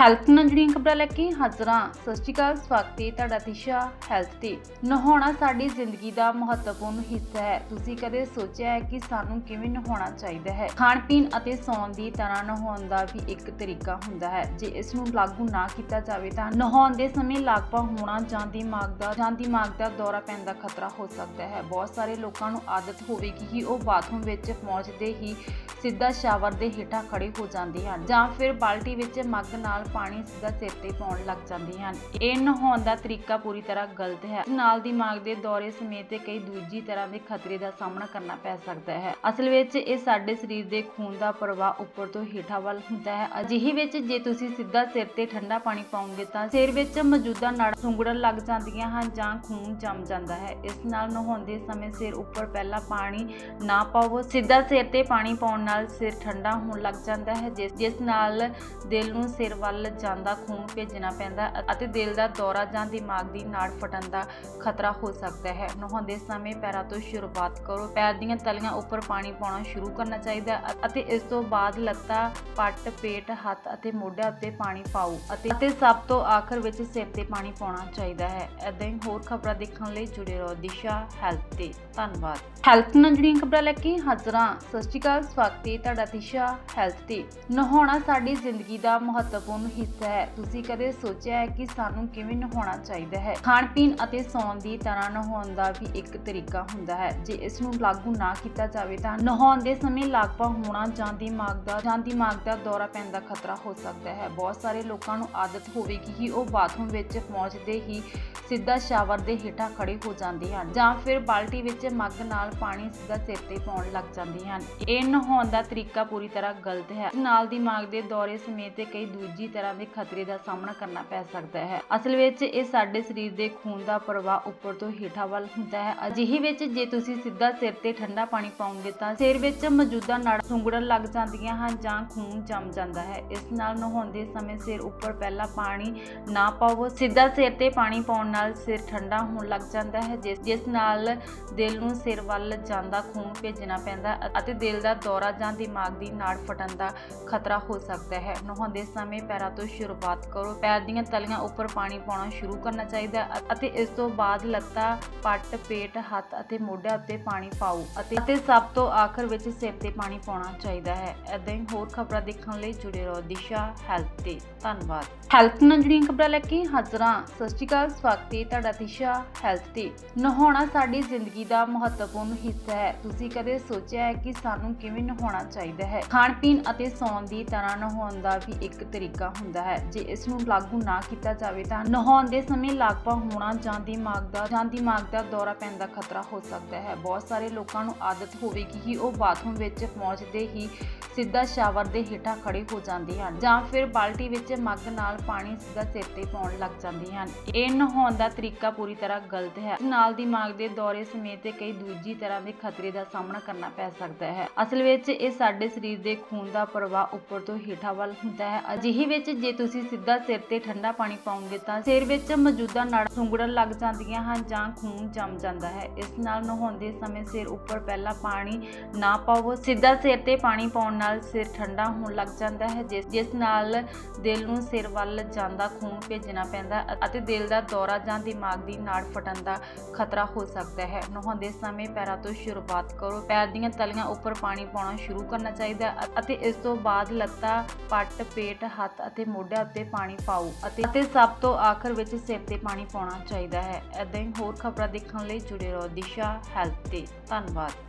Health ਨਾਲ ਜੁੜੀਆਂ ਖਬਰਾਂ ਲੈ ਕੇ ਹਾਜ਼ਰਾਂ, ਸਤਿ ਸ਼੍ਰੀ ਅਕਾਲ, ਸਵਾਗਤ ਹੈ ਤੁਹਾਡਾ ਦਿਸ਼ਾ ਹੈਲਥ ਤੇ। ਨਹਾਉਣਾ ਸਾਡੀ ਜ਼ਿੰਦਗੀ ਦਾ ਮਹੱਤਵਪੂਰਨ ਹਿੱਸਾ ਹੈ। ਤੁਸੀਂ ਕਦੇ ਸੋਚਿਆ ਹੈ ਕਿ ਸਾਨੂੰ ਕਿਵੇਂ ਨਹਾਉਣਾ ਚਾਹੀਦਾ ਹੈ? ਖਾਣ ਪੀਣ ਅਤੇ ਸੌਣ ਦੀ ਤਰ੍ਹਾਂ ਨਹਾਉਣ ਦਾ ਵੀ ਇੱਕ ਤਰੀਕਾ ਹੁੰਦਾ ਹੈ। ਜੇ ਇਸ ਨੂੰ ਲਾਗੂ ਨਾ ਕੀਤਾ ਜਾਵੇ ਤਾਂ ਨਹਾਉਣ ਦੇ ਸਮੇਂ ਲਾਗਪਾ ਹੋਣਾ ਜਾਂ ਦਿਮਾਗ ਦਾ ਜਾਂ ਦਿਮਾਗ ਦਾ ਦੌਰਾ ਪੈਣ ਦਾ ਖਤਰਾ ਹੋ ਸਕਦਾ ਹੈ। ਬਹੁਤ ਸਾਰੇ ਲੋਕਾਂ ਨੂੰ ਆਦਤ ਹੋਵੇਗੀ ਕਿ ਉਹ ਬਾਥਰੂਮ ਵਿੱਚ ਪਹੁੰਚਦੇ ਹੀ ਸਿੱਧਾ ਸ਼ਾਵਰ ਦੇ ਹੇਠਾਂ ਖੜੇ ਹੋ ਜਾਂਦੇ ਹਨ ਜਾਂ ਫਿਰ ਬਾਲਟੀ ਵਿੱਚ ਮੱਗ ਨਾਲ ਪਾਣੀ ਸਿੱਧਾ ਸਿਰ ਤੇ ਪਾਉਣ ਲੱਗ ਜਾਂਦੇ ਹਨ। ਇਹ ਨਹਾਉਣ ਦਾ ਤਰੀਕਾ ਪੂਰੀ ਤਰ੍ਹਾਂ ਗਲਤ ਹੈ। ਨਾਲ ਦਿਮਾਗ ਦੇ ਦੌਰੇ ਸਮੇਤ ਕਈ ਦੂਜੀ ਤਰ੍ਹਾਂ ਦੇ ਖਤਰੇ ਦਾ ਸਾਹਮਣਾ ਕਰਨਾ ਪੈ ਸਕਦਾ ਹੈ। ਅਸਲ ਵਿੱਚ ਇਹ ਸਾਡੇ ਸਰੀਰ ਦੇ ਖੂਨ ਦਾ ਪ੍ਰਵਾਹ ਉੱਪਰ ਤੋਂ ਹੇਠਾਂ ਵੱਲ ਹੁੰਦਾ ਹੈ। ਅਜਿਹੀ ਵਿੱਚ ਜੇ ਤੁਸੀਂ ਸਿੱਧਾ ਸਿਰ ਤੇ ਠੰਡਾ ਪਾਣੀ ਪਾਉਂਗੇ ਤਾਂ ਸਿਰ ਵਿੱਚ ਮੌਜੂਦਾ ਨਾੜਾਂ ਸੁੰਗੜਨ ਲੱਗ ਜਾਂਦੀਆਂ ਹਨ ਜਾਂ ਖੂਨ ਜੰਮ ਜਾਂਦਾ ਹੈ। ਇਸ ਨਾਲ ਨਹਾਉਂਦੇ ਸਮੇਂ ਸਿਰ ਉੱਪਰ ਪਹਿਲਾਂ ਪਾਣੀ ਨਾ ਪਾਵੋ। ਸਿੱਧਾ ਸਿਰ ਤੇ ਪਾਣੀ ਪਾਉਣ ਨਾਲ ਸਿਰ ਠੰਡਾ ਹੋਣ ਲੱਗ ਜਾਂਦਾ ਹੈ ਜਿਸ ਜਿਸ ਨਾਲ ਦਿਲ ਨੂੰ ਸਿਰ ਵੱਲ ਜਾਂਦਾ ਖੂਨ ਭੇਜਣਾ ਪੈਂਦਾ ਅਤੇ ਦਿਲ ਦਾ ਦੌਰਾ ਜਾਂ ਦਿਮਾਗ ਦੀ ਨਾੜ ਫਟਣ ਦਾ ਖਤਰਾ ਹੋ ਸਕਦਾ ਹੈ। ਨਹਾਉਂਦੇ ਸਮੇਂ ਪੈਰਾਂ ਤੋਂ ਸ਼ੁਰੂਆਤ ਕਰੋ। ਪੈਰ ਦੀਆਂ ਤਲੀਆਂ ਉੱਪਰ ਪਾਣੀ ਪਾਉਣਾ ਸ਼ੁਰੂ ਕਰਨਾ ਚਾਹੀਦਾ ਅਤੇ ਇਸ ਤੋਂ ਬਾਅਦ ਲੱਤਾਂ, ਪੱਟ, ਪੇਟ, ਹੱਥ ਅਤੇ ਮੋਢਿਆਂ ਉੱਤੇ ਪਾਣੀ ਪਾਓ ਅਤੇ ਸਭ ਤੋਂ ਆਖਰ ਵਿੱਚ ਸਿਰ ਤੇ ਪਾਣੀ ਪਾਉਣਾ ਚਾਹੀਦਾ ਹੈ। ਏਦਾਂ ਹੀ ਹੋਰ ਖਬਰਾਂ ਦੇਖਣ ਲਈ ਜੁੜੇ ਰਹੋ ਦਿਸ਼ਾ ਹੈਲਥ ਤੇ। ਧੰਨਵਾਦ। ਹੈਲਥ ਨਾਲ ਜੁੜੀਆਂ ਖਬਰਾਂ ਲੈ ਕੇ ਹਾਜ਼ਰਾਂ। ਸਤਿ ਸ਼੍ਰੀ ਅਕਾਲ, ਸਵਾਗਤ ਹੈ ਤੁਹਾਡਾ ਦਿਸ਼ਾ ਹੈਲਥ ਤੇ। ਨਹਾਉਣਾ ਸਾਡੀ ਜ਼ਿੰਦਗੀ ਦਾ ਮਹੱਤਵਪੂਰਨ ਹਿੱਸਾ ਹੈ। ਤੁਸੀਂ ਕਦੇ ਸੋਚਿਆ ਹੈ ਕਿ ਸਾਨੂੰ ਕਿਵੇਂ ਨਹਾਉਣਾ ਚਾਹੀਦਾ ਹੈ? ਖਾਣ ਪੀਣ ਅਤੇ ਸੌਣ ਦੀ ਤਰ੍ਹਾਂ ਨਹਾਉਣ ਦਾ ਵੀ ਇੱਕ ਤਰੀਕਾ ਹੁੰਦਾ ਹੈ। ਜੇ ਇਸ ਨੂੰ ਲਾਗੂ ਨਾ ਕੀਤਾ ਜਾਵੇ ਤਾਂ ਨਹਾਉਣ ਦੇ ਸਮੇਂ ਲਾਗਪਾ ਹੋਣਾ ਜਾਂ ਦਿਮਾਗ ਦਾ ਜਾਂ ਦਿਮਾਗ ਦਾ ਦੌਰਾ ਪੈਣ ਦਾ ਖਤਰਾ ਹੋ ਸਕਦਾ ਹੈ। ਬਹੁਤ ਸਾਰੇ ਲੋਕਾਂ ਨੂੰ ਆਦਤ ਹੋਵੇਗੀ ਕਿ ਉਹ ਬਾਥਰੂਮ ਵਿੱਚ ਪਹੁੰਚਦੇ ਹੀ ਸਿੱਧਾ ਸ਼ਾਵਰ ਦੇ ਹੇਠਾਂ ਖੜੇ ਹੋ ਜਾਂਦੇ ਹਨ ਜਾਂ ਫਿਰ ਬਾਲਟੀ ਵਿੱਚ ਮੱਗ ਨਾਲ ਪਾਣੀ ਸਿੱਧਾ ਸਿਰ ਤੇ ਪਾਉਣ ਲੱਗ ਜਾਂਦੇ ਹਨ। ਇਹ ਨਹਾਉਣ ਦਾ ਤਰੀਕਾ ਪੂਰੀ ਤਰ੍ਹਾਂ ਗਲਤ ਹੈ। ਨਾਲ ਦਿਮਾਗ ਦੇ ਦੌਰੇ ਸਮੇਤ ਤੇ ਕਈ ਦੂਜੀ ਤਰ੍ਹਾਂ ਦੇ ਖਤਰੇ ਦਾ ਸਾਹਮਣਾ ਕਰਨਾ ਪੈ ਸਕਦਾ ਹੈ। ਅਸਲ ਵਿੱਚ ਇਹ ਸਾਡੇ ਸਰੀਰ ਦੇ ਖੂਨ ਦਾ ਪ੍ਰਵਾਹ ਉੱਪਰ ਤੋਂ ਹੇਠਾਂ ਵੱਲ ਹੁੰਦਾ ਹੈ। ਅਜਿਹੀ ਵਿੱਚ ਜੇ ਤੁਸੀਂ ਸਿੱਧਾ ਸਿਰ ਤੇ ਠੰਡਾ ਪਾਣੀ ਪਾਉਂਗੇ ਤਾਂ ਸਿਰ ਵਿੱਚ ਮੌਜੂਦਾ ਨਾੜਾਂ ਸੁੰਗੜਨ ਲੱਗ ਜਾਂਦੀਆਂ ਹਨ ਜਾਂ ਖੂਨ ਜੰਮ ਜਾਂਦਾ ਹੈ। ਇਸ ਨਾਲ ਨਹਾਉਂਦੇ ਸਮੇਂ ਸਿਰ ਉੱਪਰ ਪਹਿਲਾਂ ਪਾਣੀ ਨਾ ਪਾਵੋ। ਸਿੱਧਾ ਸਿਰ ਤੇ ਪਾਣੀ ਪਾਉਣ ਨਾਲ ਸਿਰ ਠੰਡਾ ਹੋਣ ਲੱਗ ਜਾਂਦਾ ਹੈ, ਜਿਸ ਜਿਸ ਨਾਲ ਦਿਲ ਨੂੰ ਸਿਰ ਵੱਲ ਜਾਂਦਾ ਖੂਨ ਭੇਜਣਾ ਪੈਂਦਾ ਅਤੇ ਦਿਲ ਦਾ ਦੌਰਾ ਜਾਂ ਦਿਮਾਗ ਦੀ ਨਾੜ ਫਟਣ ਦਾ ਖਤਰਾ ਹੋ ਸਕਦਾ ਹੈ। ਨਹਾਉਂਦੇ ਸਮੇਂ ਪੈਰਾਂ ਤੋਂ ਸ਼ੁਰੂਆਤ ਕਰੋ। ਪੈਰ ਦੀਆਂ ਤਲੀਆਂ ਉੱਪਰ ਪਾਣੀ ਪਾਉਣਾ ਸ਼ੁਰੂ ਕਰਨਾ ਚਾਹੀਦਾ ਹੈ ਅਤੇ ਇਸ ਤੋਂ ਬਾਅਦ ਲੱਤਾਂ, ਪੱਟ, ਪੇਟ, ਹੱਥ ਅਤੇ ਮੋਢਿਆਂ ਉੱਤੇ ਪਾਣੀ ਪਾਓ ਅਤੇ ਸਭ ਤੋਂ ਆਖਰ ਵਿੱਚ ਸਿਰ ਤੇ ਪਾਣੀ ਪਾਉਣਾ ਚਾਹੀਦਾ ਹੈ। ਏਦਾਂ ਹੀ ਹੋਰ ਖਬਰਾਂ ਦੇਖਣ ਲਈ ਜੁੜੇ ਰਹੋ ਦਿਸ਼ਾ ਹੈਲਥ ਤੇ। ਧੰਨਵਾਦ। ਹੈਲਥ ਨਾਲ ਜੁੜੀਆਂ ਖਬਰਾਂ ਲੈ ਕੇ ਹਾਜ਼ਰਾਂ, ਸਤਿ ਸ਼੍ਰੀ ਅਕਾਲ, ਸਵਾਗਤ ਹੈ ਤੁਹਾਡਾ ਦਿਸ਼ਾ ਹੈਲਥ ਤੇ। ਨਹਾਉਣਾ ਸਾਡੀ ਜ਼ਿੰਦਗੀ ਦਾ ਮਹੱਤਵਪੂਰਨ ਹਿੱਸਾ ਹੈ। ਤੁਸੀਂ ਕਦੇ ਸੋਚਿਆ ਹੈ ਕਿ ਸਾਨੂੰ ਕਿਵੇਂ ਨਹਾਉਣਾ ਚਾਹੀਦਾ ਹੈ? ਖਾਣ ਪੀਣ ਅਤੇ ਸੌਣ ਦੀ ਤਰ੍ਹਾਂ ਨਹਾਉਣ ਦਾ ਵੀ ਇੱਕ ਤਰੀਕਾ ਹੁੰਦਾ ਹੈ। ਜੇ ਇਸ ਨੂੰ ਲਾਗੂ ਨਾ ਕੀਤਾ ਜਾਵੇ ਤਾਂ ਨਹਾਉਣ ਦੇ ਸਮੇਂ ਲਾਗਪਾ ਹੋਣਾ ਜਾਂ ਦਿਮਾਗ ਦਾ ਜਾਂ ਦਿਮਾਗ ਦਾ ਦੌਰਾ ਪੈਣ ਦਾ ਖਤਰਾ ਹੋ ਸਕਦਾ ਹੈ। ਬਹੁਤ ਸਾਰੇ ਲੋਕਾਂ ਨੂੰ ਆਦਤ ਹੋਵੇਗੀ ਕਿ ਉਹ ਬਾਥਰੂਮ ਵਿੱਚ ਪਹੁੰਚਦੇ ਹੀ ਸਿੱਧਾ ਸ਼ਾਵਰ ਦੇ ਹੇਠਾਂ ਖੜੇ ਹੋ ਜਾਂਦੇ ਹਨ ਜਾਂ ਫਿਰ ਬਾਲਟੀ ਵਿੱਚ ਮੱਗ ਨਾਲ ਪਾਣੀ ਸਿੱਧਾ ਸਿਰ ਤੇ ਪਾਉਣ ਲੱਗ ਜਾਂਦੇ ਹਨ। ਇਹ ਨਹਾਉਣ ਦਾ ਤਰੀਕਾ ਪੂਰੀ ਤਰ੍ਹਾਂ ਗਲਤ ਹੈ। ਨਾਲ ਦਿਮਾਗ ਦੇ ਦੌਰੇ ਸਮੇਤ ਤੇ ਕਈ ਦੂਜੀ ਤਰ੍ਹਾਂ ਦੇ ਖਤਰੇ ਦਾ ਸਾਹਮਣਾ ਕਰਨਾ ਪੈ ਸਕਦਾ ਹੈ। ਅਸਲ ਵਿੱਚ ਇਹ ਸਾਡੇ ਸਰੀਰ ਦੇ ਖੂਨ ਦਾ ਪ੍ਰਵਾਹ ਉੱਪਰ ਤੋਂ ਹੇਠਾਂ ਵੱਲ ਹੁੰਦਾ ਹੈ। ਅਜਿਹੇ ਵਿੱਚ ਜੇ ਤੁਸੀਂ ਸਿੱਧਾ ਸਿਰ ਤੇ ਠੰਡਾ ਪਾਣੀ ਪਾਉਂਗੇ ਤਾਂ ਸਿਰ ਵਿੱਚ ਮੌਜੂਦਾ ਨਾੜਾਂ ਸੁੰਗੜਨ ਲੱਗ ਜਾਂਦੀਆਂ ਹਨ ਜਾਂ ਖੂਨ ਜੰਮ ਜਾਂਦਾ ਹੈ। ਇਸ ਨਾਲ ਨਹਾਉਂਦੇ ਸਮੇਂ ਸਿਰ ਉੱਪਰ ਪਹਿਲਾਂ ਪਾਣੀ ਨਾ ਪਾਵੋ ਸਿੱਧਾ ਸਿਰ ਤੇ ਪਾਣੀ ਪਾਉਣ ਨਾਲ ਸਿਰ ਠੰਡਾ ਹੋਣ ਲੱਗ ਜਾਂਦਾ ਹੈ, ਜਿਸ ਜਿਸ ਨਾਲ ਦਿਲ ਨੂੰ ਸਿਰ ਵੱਲ ਜਾਂਦਾ ਖੂਨ ਭੇਜਣਾ ਪੈਂਦਾ ਅਤੇ ਦਿਲ ਦਾ ਦੌਰਾ ਜਾਂ ਦਿਮਾਗ ਦੀ ਨਾੜ ਫਟਣ ਦਾ ਖਤਰਾ ਹੋ ਸਕਦਾ ਹੈ। ਨਹਾਉਂਦੇ ਸਮੇਂ ਪੈਰਾਂ ਤੋਂ ਸ਼ੁਰੂਆਤ ਕਰੋ। ਪੈਰ ਦੀਆਂ ਤਲੀਆਂ ਉੱਪਰ ਪਾਣੀ ਪਾਉਣਾ ਸ਼ੁਰੂ ਕਰਨਾ ਚਾਹੀਦਾ ਅਤੇ ਇਸ ਤੋਂ ਬਾਅਦ ਲੱਤਾਂ, ਪੱਟ, ਪੇਟ, ਹੱਥ ਅਤੇ ਮੋਢਿਆਂ ਉੱਤੇ ਪਾਣੀ ਪਾਓ ਅਤੇ ਸਭ ਤੋਂ ਆਖਰ ਵਿੱਚ ਸਿਰ ਤੇ ਪਾਣੀ ਪਾਉਣਾ ਚਾਹੀਦਾ ਹੈ। ਏਦਾਂ ਹੀ ਹੋਰ ਖਬਰਾਂ ਦੇਖਣ ਲਈ ਜੁੜੇ ਰਹੋ ਦਿਸ਼ਾ ਹੈਲਥ ਤੇ। ਧੰਨਵਾਦ।